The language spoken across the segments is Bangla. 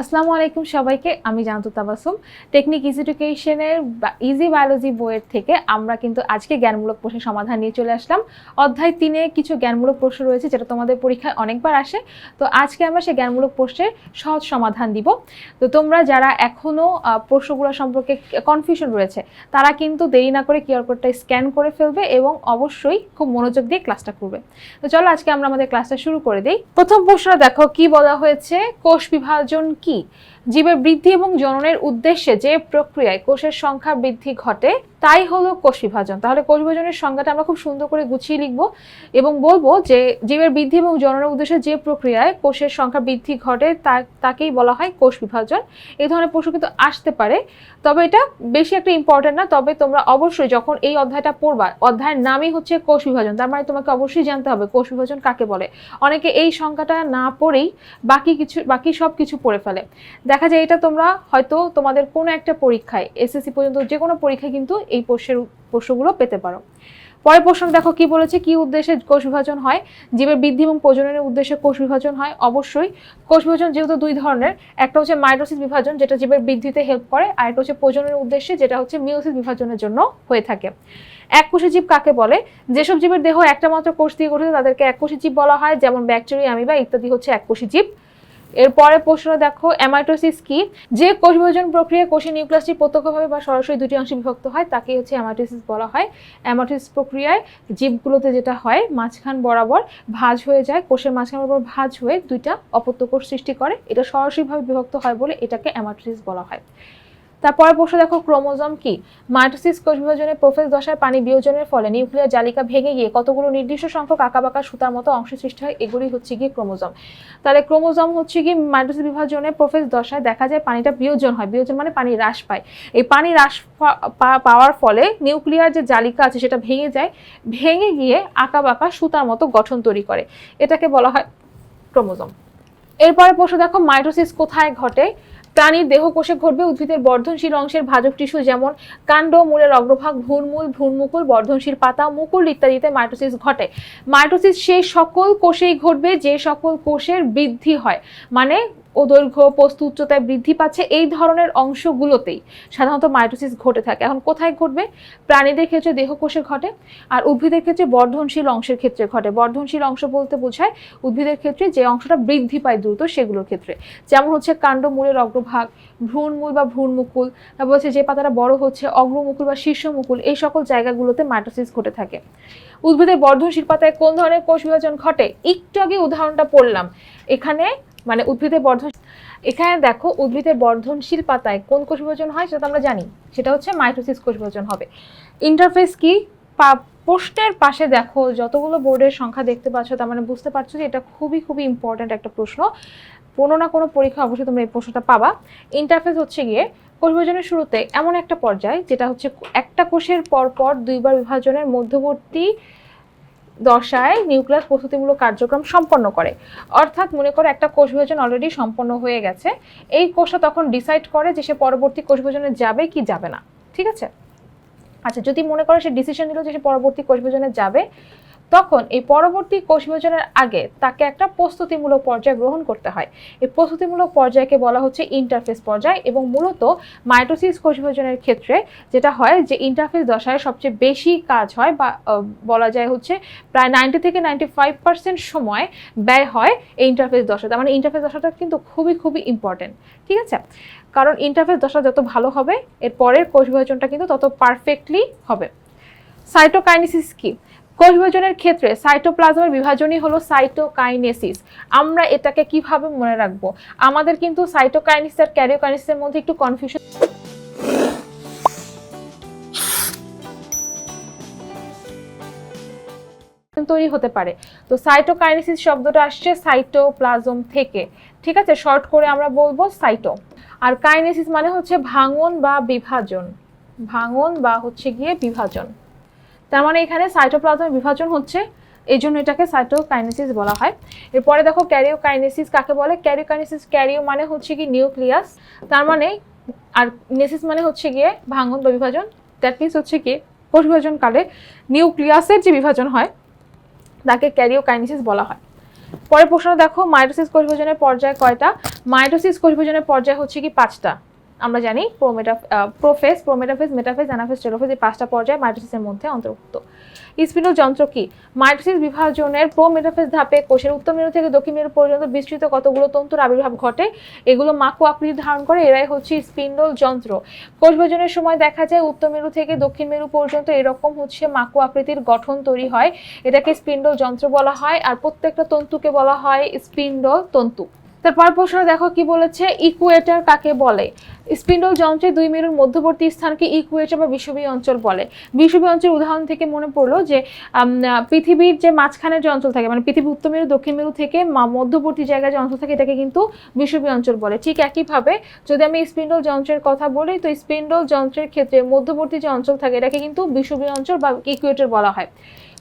আসসালামু আলাইকুম সবাইকে, আমি জানতু তাবাসুম। টেকনিক ইজি এডুকেশনের ইজি বায়োলজি বইয়ের থেকে আমরা কিন্তু আজকে জ্ঞানমূলক প্রশ্নের সমাধান নিয়ে চলে আসলাম। অধ্যায় তিনে কিছু জ্ঞানমূলক প্রশ্ন রয়েছে, যেটা তোমাদের পরীক্ষায় অনেকবার আসে। তো আজকে আমরা সেই জ্ঞানমূলক প্রশ্নের সহজ সমাধান দিব। তো তোমরা যারা এখনও প্রশ্নগুলো সম্পর্কে কনফিউশন রয়েছে, তারা কিন্তু দেরি না করে কিউআর কোডটা স্ক্যান করে ফেলবে এবং অবশ্যই খুব মনোযোগ দিয়ে ক্লাসটা করবে। তো চলো আজকে আমরা আমাদের ক্লাসটা শুরু করে দিই। প্রথম প্রশ্ন দেখো, কি বলা হয়েছে? কোষ বিভাজন কি key জীবের বৃদ্ধি এবং জননের উদ্দেশ্যে যে প্রক্রিয়ায় কোষের সংখ্যা বৃদ্ধি ঘটে, তাই হলো কোষ বিভাজন তাহলে কোষ বিভাজনের সংজ্ঞাটা আমরা খুব সুন্দর করে গুছিয়ে লিখব এবং বলব যে জীবের বৃদ্ধি এবং জননের উদ্দেশ্যে যে প্রক্রিয়ায় কোষের সংখ্যা বৃদ্ধি ঘটে, তা, তাকেই বলা হয় কোষ বিভাজন এই ধরনের প্রশ্ন কিন্তু আসতে পারে, তবে এটা বেশি একটা ইম্পর্টেন্ট না, তবে তোমরা অবশ্যই যখন এই অধ্যায়টা পড়বা, অধ্যায়ের নামই হচ্ছে কোষ বিভাজন তার মানে তোমাকে অবশ্যই জানতে হবে কোষ বিভাজন কাকে বলে। অনেকে এই সংখ্যাটা না পড়েই বাকি কিছু, বাকি সব কিছু পড়ে ফেলে। দেখা যায় এটা তোমরা হয়তো তোমাদের কোনো একটা পরীক্ষায় এসএসসি পর্যন্ত যে কোনো পরীক্ষায় কিন্তু এই প্রশ্নের প্রশ্নগুলো পেতে পারো। পরের প্রশ্ন দেখো কি বলেছে, কি উদ্দেশ্যে কোষ বিভাজন হয়? জীবের বৃদ্ধি এবং প্রজননের উদ্দেশ্যে কোষ বিভাজন হয়? অবশ্যই, কোষ বিভাজন যেহেতু দুই ধরনের, একটা হচ্ছে মাইটোসিস বিভাজন যেটা জীবের বৃদ্ধিতে হেল্প করে, আর একটা হচ্ছে প্রজননের উদ্দেশ্যে যেটা হচ্ছে মিওসিস বিভাজনের জন্য হয়ে থাকে। এক কোষী জীব কাকে বলে? যেসব জীবের দেহ একটা মাত্র কোষ দিয়ে গঠিত তাদেরকে এক কোষী জীব বলা হয়, যেমন ব্যাকটেরিয়া আমিবা ইত্যাদি হচ্ছে এক কোষী জীব। এরপরে প্রশ্ন দেখো অ্যামাইটোসিস কি? যে কোষ বিভাজন প্রক্রিয়া কোষের নিউক্লিয়াসটি প্রত্যক্ষভাবে বা সরাসরি দুটি অংশে বিভক্ত হয়, তাকেই হচ্ছে অ্যামাইটোসিস বলা হয়। অ্যামাইটোসিস প্রক্রিয়ায় জীবগুলোতে যেটা হয়, মাঝখান বরাবর ভাঁজ হয়ে যায়, কোষের মাঝখান বরাবর ভাঁজ হয়ে দুইটা অপত্য কোষ সৃষ্টি করে। এটা সরাসরিভাবে বিভক্ত হয় বলে এটাকে অ্যামাইটোসিস বলা হয়। তারপরে প্রশ্ন দেখো, ক্রোমোজোম কি? মাইটোসিস কোষ বিভাজনের প্রোফেজ দশায় পানি বিয়োজনের ফলে নিউক্লিয়ার জালিকা ভেঙে গিয়ে কতগুলো নির্দিষ্ট সংখ্যক আঁকাবাঁকা সুতার মতো অংশ সৃষ্টি হয়? এগুলি হচ্ছে গিয়ে ক্রোমোজোম। তাহলে ক্রোমোজোম হচ্ছে কি মাইটোসিস বিভাজনের প্রোফেজ দশায় দেখা যায় পানিটা বিয়োজন হয়। বিয়োজন মানে পানি হ্রাস পায়। এই পানি হ্রাস পাওয়ার ফলে নিউক্লিয়ার যে জালিকা আছে সেটা ভেঙে যায়, ভেঙে গিয়ে আঁকাবাঁকা সুতার মতো গঠন তৈরি করে। এটাকে বলা হয় ক্রোমোজোম। এরপরে প্রশ্ন দেখো, মাইটোসিস কোথায় ঘটে? প্রাণীর দেহ কোষে ঘটবে উদ্ভিদের বর্ধনশীল অংশের ভাজক টিস্যু যেমন কাণ্ড, মূলের অগ্রভাগ, ভ্রূণমূল, ভ্রূণমুকুল, বর্ধনশীল পাতা, মুকুল ইত্যাদিতে মাইটোসিস ঘটে। মাইটোসিস সেই সকল কোষেই ঘটবে, যে সকল কোষের বৃদ্ধি হয়। মানে ও দৈর্ঘ্য পোস্ত উচ্চতায় বৃদ্ধি পাচ্ছে এই ধরনের অংশগুলোতেই। সাধারণত মাইটোসিস ঘটে থাকে। এখন কোথায় ঘটবে? প্রাণীদের ক্ষেত্রে দেহকোষে ঘটে আর উদ্ভিদের ক্ষেত্রে বর্ধনশীল অংশের ক্ষেত্রে ঘটে। বর্ধনশীল অংশ বলতে বোঝায় উদ্ভিদের ক্ষেত্রে যে অংশটা বৃদ্ধি পায় দ্রুত সেগুলোর ক্ষেত্রে। যেমন হচ্ছে কাণ্ড মূলের অগ্রভাগ ভ্রূণমূল বা ভ্রূণমুকুল তারপর হচ্ছে যে পাতাটা বড় হচ্ছে অগ্রমুকুল বা শীর্ষমুকুল এই সকল জায়গাগুলোতে মাইটোসিস ঘটে থাকে। উদ্ভিদের বর্ধনশীল পাতায় কোন ধরনের কোষ বিভাজন ঘটে? একটু আগে উদাহরণটা পড়লাম। এখানে মানে উদ্ভিদের বর্ধন এখানে দেখো উদ্ভিদের বর্ধনশীল পাতায় কোন কোষ বিভাজন হয় সেটা আমরা জানি। সেটা হচ্ছে মাইটোসিস কোষ বিভাজন হবে। ইন্টারফেস কি? প্রশ্নের পাশে দেখো যতগুলো বোর্ডের সংখ্যা দেখতে পাচ্ছ, তার মানে বুঝতে পারছ যে এটা খুবই খুবই ইম্পর্ট্যান্ট একটা প্রশ্ন। কোনো না কোনো পরীক্ষা অবশ্যই তোমরা এই প্রশ্নটা পাবা। ইন্টারফেস হচ্ছে গিয়ে কোষ বিভাজনের শুরুতে এমন একটা পর্যায়, যেটা হচ্ছে একটা কোষের পরপর দুইবার বিভাজনের মধ্যবর্তী দশায় নিউক্লিয়াস প্রস্তুতিমূলক কার্যক্রম সম্পন্ন করে। অর্থাৎ মনে করো একটা কোষ বিভাজন অলরেডি সম্পন্ন হয়ে গেছে। এই কোষটা তখন ডিসাইড করে যে সে পরবর্তী কোষ বিভাজনে যাবে কি যাবে না। ঠিক আছে? আচ্ছা যদি মনে করে সে ডিসিশন নিল যে সে পরবর্তী কোষ বিভাজনে যাবে তখন এই পরবর্তী কোষ বিভাজনের আগে তাকে একটা প্রস্তুতিমূলক পর্যায় গ্রহণ করতে হয়। এই প্রস্তুতিমূলক পর্যায়কে বলা হচ্ছে ইন্টারফেস পর্যায় এবং মূলত মাইটোসিস কোষ বিভাজনের ক্ষেত্রে যেটা হয় যে ইন্টারফেস দশায় সবচেয়ে বেশি কাজ হয় বা বলা যায় হচ্ছে প্রায় নাইনটি থেকে নাইনটি ফাইভ পার্সেন্ট সময় ব্যয় হয় এই ইন্টারফেস দশা তার মানে ইন্টারফেস দশাটা কিন্তু খুবই খুবই ইম্পর্টেন্ট ঠিক আছে? কারণ ইন্টারফেস দশা যত ভালো হবে, এর পরের কোষ বিভাজনটা কিন্তু তত পারফেক্টলি হবে। সাইটোকাইনেসিস কি? কোষ বিভাজনের ক্ষেত্রে সাইটোপ্লাজমের বিভাজনই হলো সাইটোকাইনেসিস। আমরা এটাকে কীভাবে মনে রাখব? আমাদের কিন্তু সাইটোকাইনেসিস আর ক্যারিওকাইনেসিসের মধ্যে একটু কনফিউশন তৈরি হতে পারে। তো সাইটোকাইনেসিস শব্দটা আসছে সাইটোপ্লাজম থেকে। ঠিক আছে? শর্ট করে আমরা বলব সাইটো। আর কাইনেসিস মানে হচ্ছে ভাঙন বা বিভাজন। ভাঙন বা হচ্ছে গিয়ে বিভাজন। তার মানে এখানে সাইটোপ্লাজমের বিভাজন হচ্ছে এই জন্য এটাকে সাইটোকাইনেসিস বলা হয়। এরপরে দেখো ক্যারিওকাইনেসিস কাকে বলে? ক্যারিওকাইনেসিস ক্যারিও মানে হচ্ছে কি নিউক্লিয়াস তার মানে আর নেসিস মানে হচ্ছে গিয়ে ভাঙন বা বিভাজন। দ্যাট মিনস হচ্ছে কি কোষ বিভাজনকালে নিউক্লিয়াসের যে বিভাজন হয়, তাকে ক্যারিওকাইনেসিস বলা হয়। পরের প্রশ্ন দেখো মাইটোসিস কোষ বিভাজনের পর্যায় কয়টা? মাইটোসিস কোষ বিভাজনের পর্যায় হচ্ছে কি পাঁচটা। আমরা জানি prophase prometaphase metaphase anaphase telophase এই পাঁচটা পর্যায়ে মাইটোসিসের মধ্যে অন্তর্ভুক্ত। স্পিন্ডল যন্ত্র কি? মাইটোসিস বিভাজনের প্রোমেটাফেজ ধাপে কোষের উত্তর মেরু থেকে দক্ষিণ মেরু পর্যন্ত বিস্তৃত কতগুলো তন্তুর আবির্ভাব ঘটে? এগুলো মাকু আকৃতি ধারণ করে, এরাই হচ্ছে স্পিন্ডল যন্ত্র। কোষ বিভাজনের সময় দেখা যায় উত্তর মেরু থেকে দক্ষিণ মেরু পর্যন্ত এরকম হচ্ছে মাকু আকৃতির গঠন তৈরি হয়। এটাকে স্পিন্ডল যন্ত্র বলা হয়, আর প্রত্যেকটা তন্তুকে বলা হয় স্পিন্ডল তন্তু। তারপর প্রশ্ন, দেখো কি বলেছে ইকুয়েটার কাকে বলে? স্পিন্ডল যন্ত্রে দুই মেরুর মধ্যবর্তী স্থানকে ইকুয়েটার বা বিষুবীয় অঞ্চল বলে। বিষুবীয় অঞ্চল উদাহরণ থেকে মনে পড়ল যে পৃথিবীর যে মাঝখানের যে অঞ্চল থাকে মানে পৃথিবী উত্তর মেরু, দক্ষিণ মেরু থেকে মধ্যবর্তী জায়গায় যে অঞ্চল থাকে, এটাকে কিন্তু বিষুবীয় অঞ্চল বলে। ঠিক একইভাবে যদি আমি স্পিন্ডল যন্ত্রের কথা বলি, তো স্পিন্ডল যন্ত্রের ক্ষেত্রে মধ্যবর্তী যে অঞ্চল থাকে, এটাকে কিন্তু বিষুবীয় অঞ্চল বা ইকুয়েটর বলা হয়।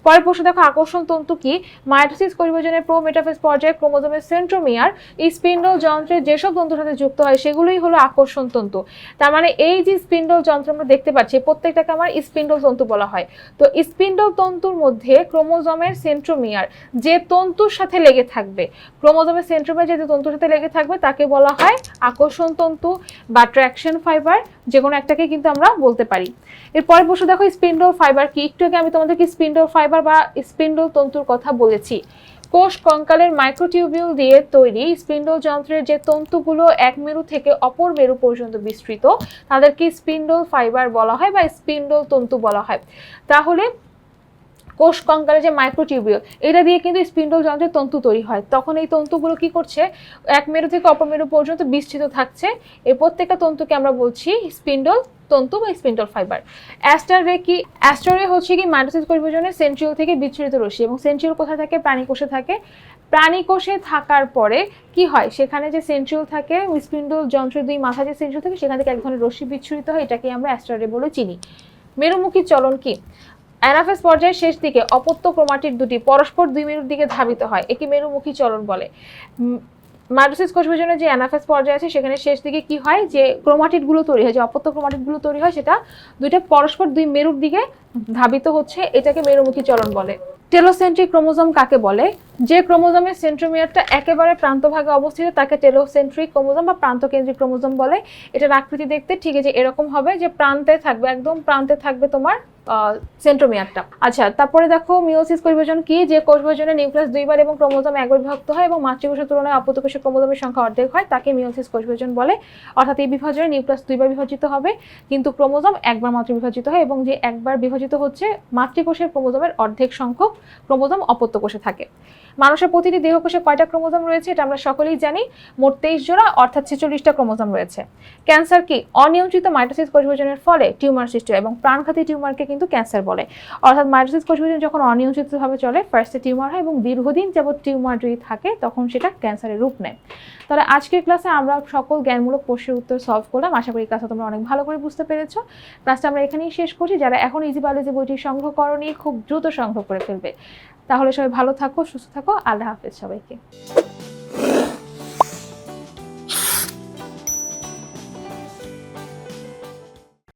পরের প্রশ্ন, দেখো আকর্ষণ তন্তু কি? মাইটোসিস পরিবর্তনের প্রো মেটাফেজ পর্যায়ে ক্রোমোজোমের সেন্ট্রোমিয়ার স্পিন্ডল যন্ত্রের যেসব তন্তুর সাথে যুক্ত হয়, সেগুলোই হলো আকর্ষণ তন্তু। তার মানে এই যে স্পিন্ডল যন্ত্র আমরা দেখতে পাচ্ছি, প্রত্যেকটাকে আমার স্পিন্ডল তন্তু বলা হয়। তো স্পিন্ডল তন্তুর মধ্যে ক্রোমোজোমের সেন্ট্রোমিয়ার যে তন্তুর সাথে লেগে থাকবে, ক্রোমোজোমের সেন্ট্রোমিয়ার যে তন্তুর সাথে লেগে থাকবে, তাকে বলা হয় আকর্ষণ তন্তু বা ট্র্যাকশন ফাইবার যে কোনো একটাকে কিন্তু আমরা বলতে পারি। এরপরে বসে দেখো স্পিন্ডল ফাইবার কি? একটু আগে আমি তোমাদেরকে স্পিন্ডল ফাইবার বা স্পিন্ডল তন্তুর কথা বলেছি। কোষ কঙ্কালের মাইক্রোটিউবিউল দিয়ে তৈরি স্পিন্ডল যন্ত্রের যে তন্তুগুলো এক মেরু থেকে অপর মেরু পর্যন্ত বিস্তৃত, তাদেরকে স্পিন্ডল ফাইবার বলা হয় বা স্পিন্ডল তন্তু বলা হয়। তাহলে কোষ কঙ্কালের যে মাইক্রোটিউবিউল এটা দিয়ে কিন্তু স্পিন্ডল যন্ত্রের তন্তু তৈরি হয়। তখন এই তন্তুগুলো কি করছে? এক মেরু থেকে অপর মেরু পর্যন্ত বিস্তৃত থাকছে। এই প্রত্যেকটা তন্তুকে আমরা বলছি স্পিন্ডল তন্তু বা স্পিন্ডল ফাইবার অ্যাস্টার কি? অ্যাস্টার হচ্ছে কি মাইটোসিস পরিবর্তনের সেন্ট্রিওল থেকে বিচ্ছুরিত রশ্মি এবং সেন্ট্রিওল কোথায় থাকে? প্রাণী কোষে থাকে। প্রাণী কোষে থাকার পরে কি হয়? সেখানে যে সেন্ট্রিওল থাকে স্পিন্ডল যন্ত্রের দুই মাথা যে সেন্ট্রিওল থাকে, সেখান থেকে এক ধরনের রশ্মি বিচ্ছুরিত হয়। এটাকে আমরা অ্যাস্টার বলে চিনি। মেরুমুখী চলন কি? অ্যানাফেস পর্যায়ের শেষ দিকে অপত্য ক্রোমাটিড দুটি পরস্পর দুই মেরুর দিকে ধাবিত হয়। একে মেরুমুখী চলন বলে। মাইটোসিস কোষ বিভাজনের যে অ্যানাফেস পর্যায়ে আছে, সেখানে শেষ দিকে কি হয়? যে ক্রোমাটিডগুলো তৈরি হয়, যে অপত্য ক্রোমাটিডগুলো তৈরি হয়, সেটা দুইটা পরস্পর দুই মেরুর দিকে ধাবিত হচ্ছে, এটাকে মেরুমুখী চলন বলে। টেলোসেন্ট্রিক ক্রোমোজোম কাকে বলে? যে ক্রোমোজোমের সেন্ট্রোমিয়ারটা একেবারে প্রান্তভাগে অবস্থিত, তাকে টেলোসেন্ট্রিক ক্রোমোজোম বা প্রান্তকেন্দ্রিক ক্রোমোজোম বলে। এটার আকৃতি দেখতে ঠিক আছে এরকম হবে যে প্রান্তে থাকবে, একদম প্রান্তে থাকবে তোমার সেন্ট্রোমিয়ারটা। আচ্ছা তারপরে দেখো মিওসিস কোষ বিভাজন কি? যে কোষ বিভাজনে নিউক্লিয়াস দুইবার এবং ক্রোমোজোম একবার বিভক্ত হয় এবং মাতৃকোষের তুলনায় অপত্যকোষের ক্রোমোজোমের সংখ্যা অর্ধেক হয়, তাকে মিওসিস কোষ বিভাজন বলে। অর্থাৎ এই বিভাজনে নিউক্লিয়াস দুইবার বিভাজিত হবে, কিন্তু ক্রোমোজোম একবার মাত্র বিভাজিত হয় এবং যে একবার বিভাজিত হচ্ছে, মাতৃকোষের ক্রোমোজোমের অর্ধেক সংখ্যক ক্রোমোজোম অপত্যকোষে থাকে। মানুষের প্রতিটি দেহকোষে কয়টা ক্রোমোজোম রয়েছে এটা আমরা সকলেই জানি। মোট তেইশ জোড়া, অর্থাৎ ছেচল্লিশটা ক্রোমোজোম রয়েছে। ক্যান্সার কি? অনিয়ন্ত্রিত মাইটোসিস কোষ বিভাজনের ফলে টিউমার সৃষ্টি হয় এবং প্রাণঘাতী টিউমারকে কিন্তু ক্যান্সার বলে। অর্থাৎ মাইটোসিস কোষ বিভাজন যখন অনিয়ন্ত্রিতভাবে চলে ফার্স্টে টিউমার হয় এবং দীর্ঘদিন যাবত টিউমার যদি থাকে, তখন সেটা ক্যান্সারের রূপ নেয়। তাহলে আজকের ক্লাসে আমরা সকল জ্ঞানমূলক প্রশ্নের উত্তর সলভ করলাম। আশা করি ক্লাসটা তোমরা অনেক ভালো করে বুঝতে পেরেছ। ক্লাসটা আমরা এখানেই শেষ করছি। যারা এখন ইজি বায়োলজি বইটি সংগ্রহ করনি, খুব দ্রুত সংগ্রহ করে ফেলবে। তাহলে সবাই ভালো থাকো, সুস্থ থাকো। আল্লাহ হাফেজ সবাইকে।